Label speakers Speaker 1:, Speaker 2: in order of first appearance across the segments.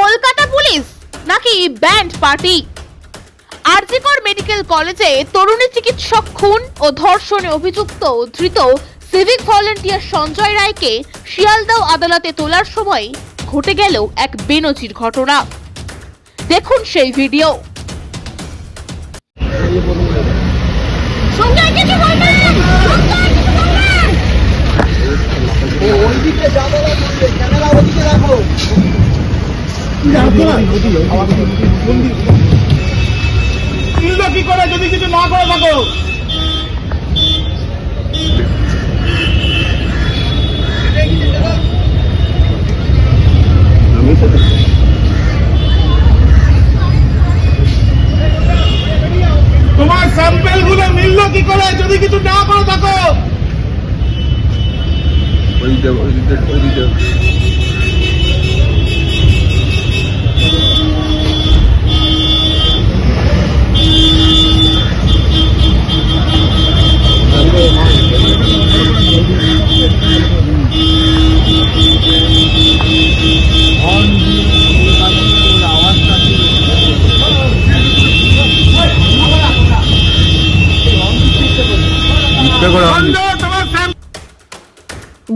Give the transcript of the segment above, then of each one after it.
Speaker 1: Kolkata police নাকি band party? RG Kar medical কলেজে তরুণী চিকিৎসক খুন ও ধর্ষণে অভিযুক্ত ধৃত সিভিক ভলেন্টিয়ার সঞ্জয় রায়কে শিয়ালদাও আদালতে তোলার সময় ঘটে গেল এক বেনজির ঘটনা। দেখুন সেই ভিডিও। সঞ্জয় কিছু বলবেন সঞ্জয় কিছু বলবেন
Speaker 2: যাব রাখো।
Speaker 3: কি করে? যদি কিছু না করে থাকো তোমার স্যাম্পেলগুলো মিললো কি করে যদি কিছু না করে থাকো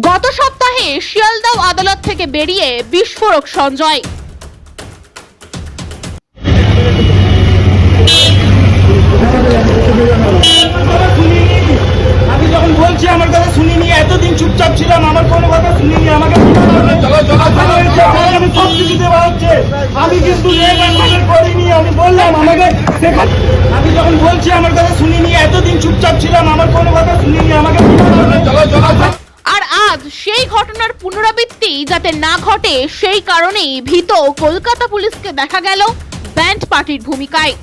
Speaker 1: গত সপ্তাহে শিয়ালদাও আদালত থেকে বেরিয়ে বিস্ফোরক সঞ্জয়।
Speaker 3: আমি যখন বলছি আমার কথা শুনিনি এতদিন চুপচাপ ছিলাম আমার কোনো কথা শুনিনি আমাকে আমি সব কিছু দেওয়া হচ্ছে আমি কিন্তু করিনি আমি বললাম আমাকে আমি যখন বলছি আমার কথা শুনিনি এতদিন চুপচাপ ছিলাম আমার কোনো কথা শুনিনি আমাকে
Speaker 1: আর আজ সেই ঘটনার পুনরাবৃত্তি যাতে না ঘটে সেই কারণেই ভীত কলকাতা পুলিশকে দেখা গেল ব্যান্ড পার্টির ভূমিকায়।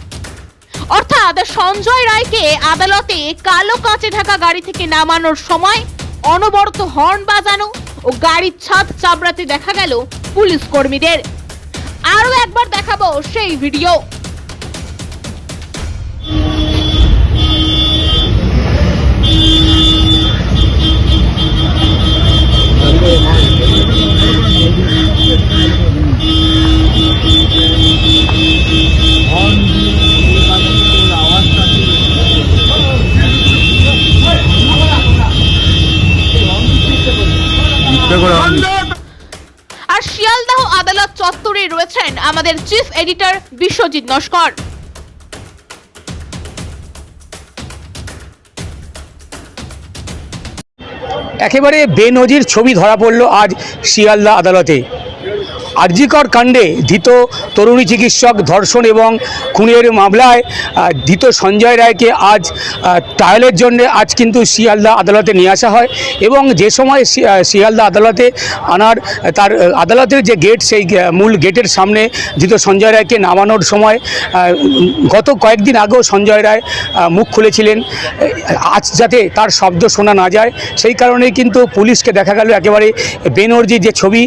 Speaker 1: অর্থাৎ সঞ্জয় রায়কে আদালতে কালো কাঁচে ঢাকা গাড়ি থেকে নামানোর সময় অনবরত হর্ন বাজানো ও গাড়ির ছাদ চাবড়াতে দেখা গেল পুলিশ কর্মীদের। আরও একবার দেখাবো সেই ভিডিও। আদালত চত্বরে রয়েছেন আমাদের চিফ এডিটর বিশ্বজিৎ নস্কর।
Speaker 4: একেবারে বেনজির ছবি ধরা পড়ল আজ শিয়ালদা আদালতে। আরজিকর কাণ্ডে ধৃত তরুণী চিকিৎসক ধর্ষণ এবং খুনের মামলায় ধৃত সঞ্জয় রায়কে আজ ট্রায়ালের জন্য আজ কিন্তু শিয়ালদা আদালতে নিয়ে আসা হয় এবং যে সময় শিয়ালদা আদালতে আনার, তার আদালতের যে গেট সেই মূল গেটের সামনে ধৃত সঞ্জয় রায়কে নামানোর সময় গত কয়েকদিন আগেও সঞ্জয় রায় মুখ খুলেছিলেন আজ যাতে তার শব্দ শোনা না যায়। সেই কারণেই কিন্তু পুলিশকে দেখা গেল একেবারে বেনর্জির যে ছবি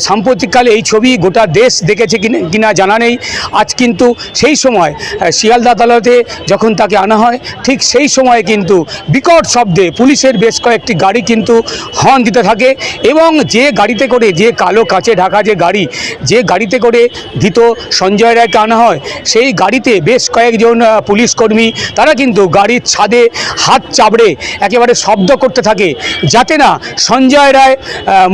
Speaker 4: সাম্প্রতিককালে এই ছবি গোটা দেশ দেখেছে কিনা জানা নেই। আজ কিন্তু সেই সময় শিয়ালদা আদালতে যখন তাকে আনা হয়, ঠিক সেই সময় কিন্তু বিকট শব্দে পুলিশের বেশ কয়েকটি গাড়ি কিন্তু হর্ন দিতে থাকে এবং যে গাড়িতে করে, যে কালো কাছে ঢাকা যে গাড়ি, যে গাড়িতে করে ধৃত সঞ্জয় রায়কে আনা হয়, সেই গাড়িতে বেশ কয়েকজন পুলিশ কর্মী, তারা কিন্তু গাড়ির ছাদে হাত চাবড়ে একেবারে শব্দ করতে থাকে, যাতে না সঞ্জয় রায়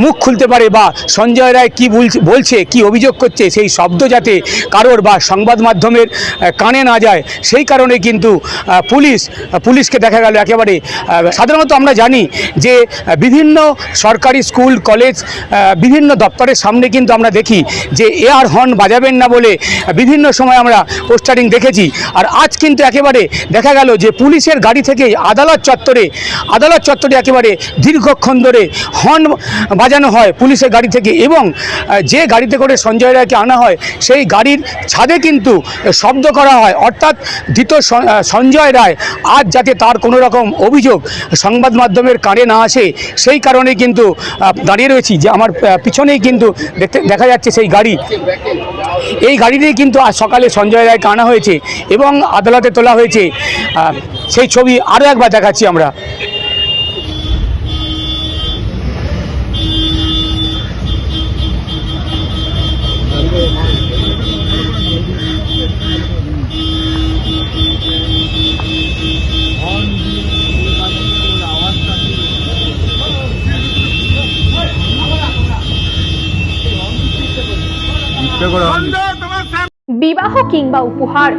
Speaker 4: মুখ খুলতে পারে বা সঞ্জয় রায় কী বলছে বলছে, কি অভিযোগ করছে সেই শব্দ যাতে কারোর বা সংবাদ মাধ্যমের কানে না যায়, সেই কারণে কিন্তু পুলিশ পুলিশকে দেখা গেল একেবারে সাধারণত আমরা জানি যে বিভিন্ন সরকারি স্কুল, কলেজ বিভিন্ন দপ্তরের সামনে কিন্তু আমরা দেখি যে, এয়ার হর্ন বাজাবেন না বলে বিভিন্ন সময় আমরা পোস্টারিং দেখেছি। আর আজ কিন্তু একেবারে দেখা গেল যে, পুলিশের গাড়ি থেকে আদালত চত্বরে আদালত চত্বরে একেবারে দীর্ঘক্ষণ ধরে হর্ন বাজানো হয় পুলিশের গাড়ি থেকে এবং যে গাড়িতে করে সঞ্জয় রায়কে আনা হয়, সেই গাড়ির ছাদে কিন্তু শব্দ করা হয়। অর্থাৎ ধৃত সঞ্জয় রায় আজ যাতে তার কোনো রকম অভিযোগ সংবাদ মাধ্যমের কানে না আসে, সেই কারণে কিন্তু দাঁড়িয়ে রয়েছি যে আমার পিছনেই কিন্তু দেখতে, দেখা যাচ্ছে সেই গাড়ি। এই গাড়িতেই কিন্তু আজ সকালে সঞ্জয় রায়কে আনা হয়েছে এবং আদালতে তোলা হয়েছে। সেই ছবি আরও একবার দেখাচ্ছি আমরা
Speaker 2: Thank you.
Speaker 5: মিথ্যে কথা
Speaker 3: বন্ধ তোমার সামনে
Speaker 1: বিবাহ কিংবা উপহার।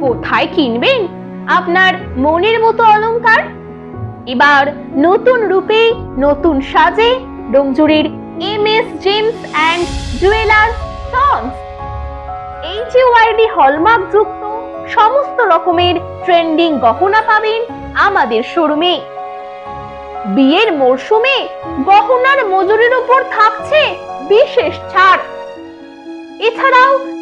Speaker 1: কোথায় কিনবেন? আপনার মনের মতো অলংকার? এবার নতুন রূপে, নতুন সাজে ডোমজুরির M S gems and jewellers sons. HUID hallmark যুক্ত সমস্ত রকমের ট্রেন্ডিং গহনা পাবেন আমাদের শোরুমে। বিয়ের মরশুমে গহনার মজুরির উপর থাকছে বিশেষ ছাড়। এছাড়াও